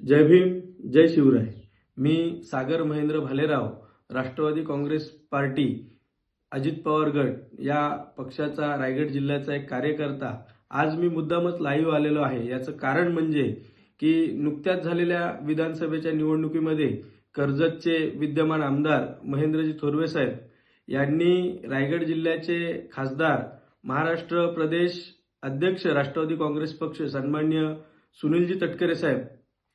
जय भीम जय शिवराय. मी सागर महेंद्र भालेराव राष्ट्रवादी काँग्रेस पार्टी अजित पवार गट या पक्षाचा रायगड जिल्ह्याचा एक कार्यकर्ता. आज मी मुद्दामच लाईव्ह आलेलो आहे. याचं कारण म्हणजे की नुकत्याच झालेल्या विधानसभेच्या निवडणुकीमध्ये कर्जतचे विद्यमान आमदार महेंद्रजी थोरवे साहेब यांनी रायगड जिल्ह्याचे खासदार महाराष्ट्र प्रदेश अध्यक्ष राष्ट्रवादी काँग्रेस पक्ष सन्मान्य सुनीलजी तटकरे साहेब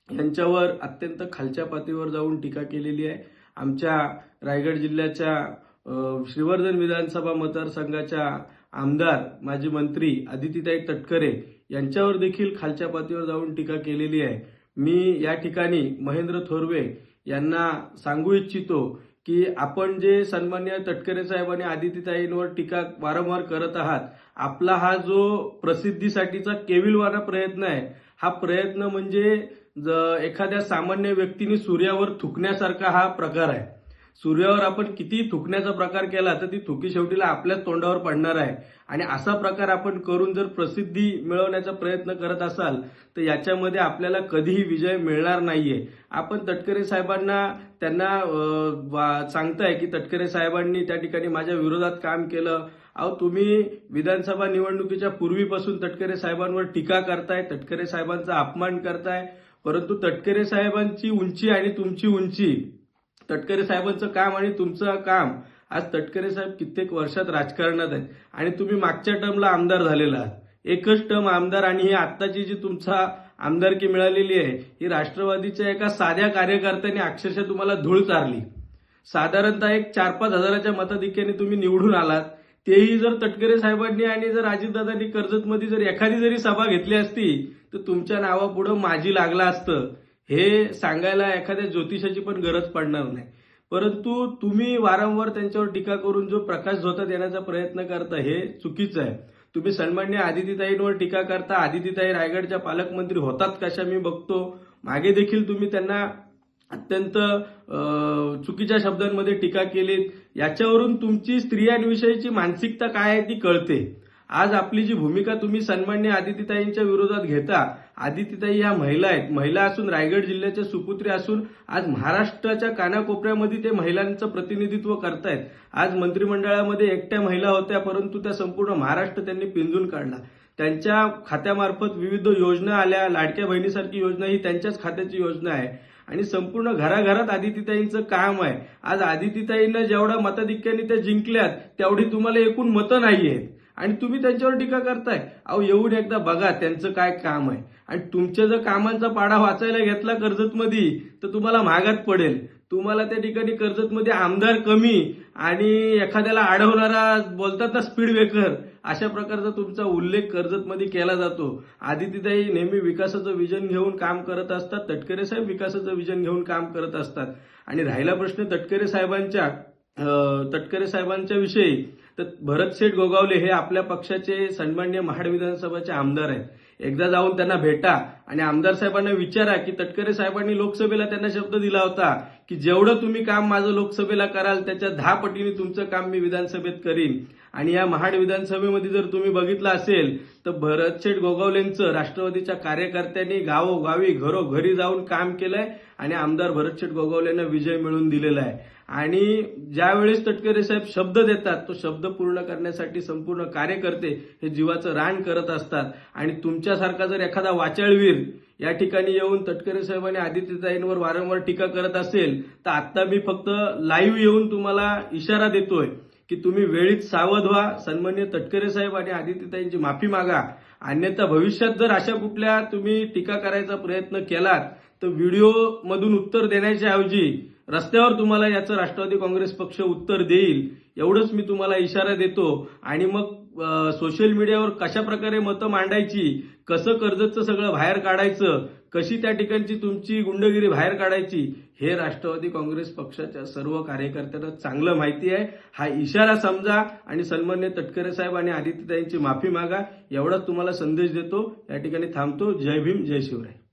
यांच्यावर अत्यंत खालच्या पातळीवर जाऊन टीका केलेली आहे. आमच्या रायगड जिल्ह्याच्या श्रीवर्धन विधानसभा मतदारसंघाच्या आमदार माजी मंत्री आदितीताई तटकरे यांच्यावर देखील खालच्या पातळीवर जाऊन टीका केलेली आहे. मी या ठिकाणी महेंद्र थोरवे यांना सांगू इच्छितो की आपण जे सन्मान्य तटकरे साहेब आणि आदितीताईंवर टीका वारंवार करत आहात आपला हा जो प्रसिद्धीसाठीचा केविलवाना प्रयत्न आहे हा प्रयत्न म्हणजे ज- एखाद्या सामान्य व्यक्तीने सूर्यावर थुकण्यासारखा हा प्रकार आहे. सूर्यावर आपण किती थुकण्याचा प्रकार केला तर ती थुकी शेवटीला आपल्याच तोंडावर पडणार आहे. आणि असा प्रकार आपण करून जर प्रसिद्धी मिळवण्याचा प्रयत्न करत असाल तर याच्यामध्ये आपल्याला कधीही विजय मिळणार नाहीये. आपण तटकरे साहेबांना त्यांना वा- सांगताय की तटकरे साहेबांनी त्या ठिकाणी माझ्या विरोधात काम केलं. अहो तुम्ही विधानसभा निवडणुकीच्या पूर्वीपासून तटकरे साहेबांवर टीका करताय तटकरे साहेबांचा अपमान करताय परंतु तटकरे साहेबांची उंची आणि तुमची उंची तटकरे साहेबांचं काम आणि तुमचं काम. आज तटकरे साहेब कित्येक वर्षात राजकारणात आहेत. आणि तुम्ही मागच्या टर्मला आमदार झालेला आहात. एकच टर्म आमदार आणि ही आत्ताची जी तुमचा आमदारकी मिळालेली आहे ही राष्ट्रवादीच्या एका साध्या कार्यकर्त्याने अक्षरशः तुम्हाला धूळ चारली. साधारणतः एक चार पाच हजाराच्या मताधिक्याने तुम्ही निवडून आलात. तेही जर तटकरे साहेबांनी आणि जर अजितदादांनी कर्जतमध्ये जर एखादी जरी सभा घेतली असती तर तुमच्या नावापुढं माझी लागला असतं. हे सांगायला एखाद्या ज्योतिषाची पण गरज पडणार नाही. परंतु तुम्ही वारंवार त्यांच्यावर टीका करून जो प्रकाश झोतात येण्याचा प्रयत्न करता हे चुकीचं आहे. तुम्ही सन्मान्य आदितीताईंवर टीका करता आदितीताई रायगडच्या पालकमंत्री होतात कशा मी बघतो. मागे देखील तुम्ही त्यांना अत्यंत चुकीच्या शब्दांमध्ये टीका केलीत. याच्यावरून तुमची स्त्रियांविषयीची मानसिकता काय आहे ती कळते. आज आपली जी भूमिका तुम्ही सन्मान्य आदितीताईंच्या विरोधात घेता आदितीताई ह्या महिला आहेत. महिला असून रायगड जिल्ह्याच्या सुपुत्री असून आज महाराष्ट्राच्या कानाकोपऱ्यामध्ये ते महिलांचं प्रतिनिधित्व करतायत. आज मंत्रिमंडळामध्ये एकट्या महिला होत्या परंतु त्या संपूर्ण महाराष्ट्र त्यांनी पिंजून काढला. त्यांच्या खात्यामार्फत विविध योजना आल्या. लाडक्या बहिणीसारखी योजना ही त्यांच्याच खात्याची योजना आहे. आणि संपूर्ण घराघरात आदितीताईंचं काम आहे. आज आदितीताईंना जेवढा मताधिक्याने त्या जिंकल्यात तेवढी तुम्हाला एकूण मतं नाही आहेत आणि तुम्ही त्यांच्यावर टीका करताय. अहो येऊन एकदा बघा त्यांचं काय काम आहे. आणि तुमच्या जर कामांचा पाडा वाचायला घेतला कर्जतमध्ये तर तुम्हाला महागात पडेल. तुम्हाला त्या ठिकाणी कर्जतमध्ये आमदार कमी आणि एखाद्याला अडवणारा बोलतात ना स्पीड ब्रेकर अशा प्रकारचा तुमचा उल्लेख कर्जतमध्ये केला जातो. आदितीताई नेहमी विकासाचं विजन घेऊन काम करत असतात. तटकरे साहेब विकासाचं विजन घेऊन काम करत असतात. आणि राहिला प्रश्न तटकरे साहेबांच्या तटकरे साहेबांच्या विषयी. तर भरत शेठ गोगावले हे आपल्या पक्षाचे सन्मान्य महाड विधानसभाचे आमदार आहेत. एकदा जाऊन त्यांना भेटा आणि आमदार साहेबांना विचारा की तटकरे साहेबांनी लोकसभेला त्यांना शब्द दिला होता की जेवढं तुम्ही काम माझं लोकसभेला कराल त्याच्या दहा पटीने तुमचं काम मी विधानसभेत करीन. आणि या महाड विधानसभेमध्ये जर तुम्ही बघितलं असेल तर भरतशेठ गोगावलेंचं राष्ट्रवादीच्या कार्यकर्त्यांनी गावोगावी घरोघरी जाऊन काम केलंय आणि आमदार भरतशेठ गोगावलेंना विजय मिळवून दिलेला आहे. आणि ज्यावेळेस तटकरे साहेब शब्द देतात तो शब्द पूर्ण करण्यासाठी संपूर्ण कार्यकर्ते हे जीवाचं रान करत असतात. आणि तुमच्यासारखा जर एखादा वाचाळवीर या ठिकाणी येऊन तटकरे साहेबांनी आदित्यताईंवर वारंवार टीका करत असेल तर आत्ता मी फक्त लाईव्ह येऊन तुम्हाला इशारा देतोय. की तुम्ही वेळीत सावध व्हा. सन्मान्य तटकरे साहेब आणि आदित्यताईंची माफी मागा. अन्यथा भविष्यात जर अशा कुठल्या तुम्ही टीका करायचा प्रयत्न केलात तर व्हिडिओ मधून उत्तर देण्याच्या ऐवजी रस्त्यावर तुम्हाला याचं राष्ट्रवादी काँग्रेस पक्ष उत्तर देईल. एवढंच मी तुम्हाला इशारा देतो. आणि मग सोशल मीडियावर कशा प्रकारे मतं मांडायची कसं कर्जतचं सगळं बाहेर काढायचं कशी त्या ठिकाणची तुमची गुंडगिरी बाहेर काढायची हे राष्ट्रवादी काँग्रेस पक्षाच्या सर्व कार्यकर्त्यांना चांगलं माहिती आहे. हा इशारा समजा आणि सन्मान्य तटकरे साहेब आणि आदित्यताईंची माफी मागा एवढाच तुम्हाला संदेश देतो. या ठिकाणी थांबतो. जय भीम जय शिवराय.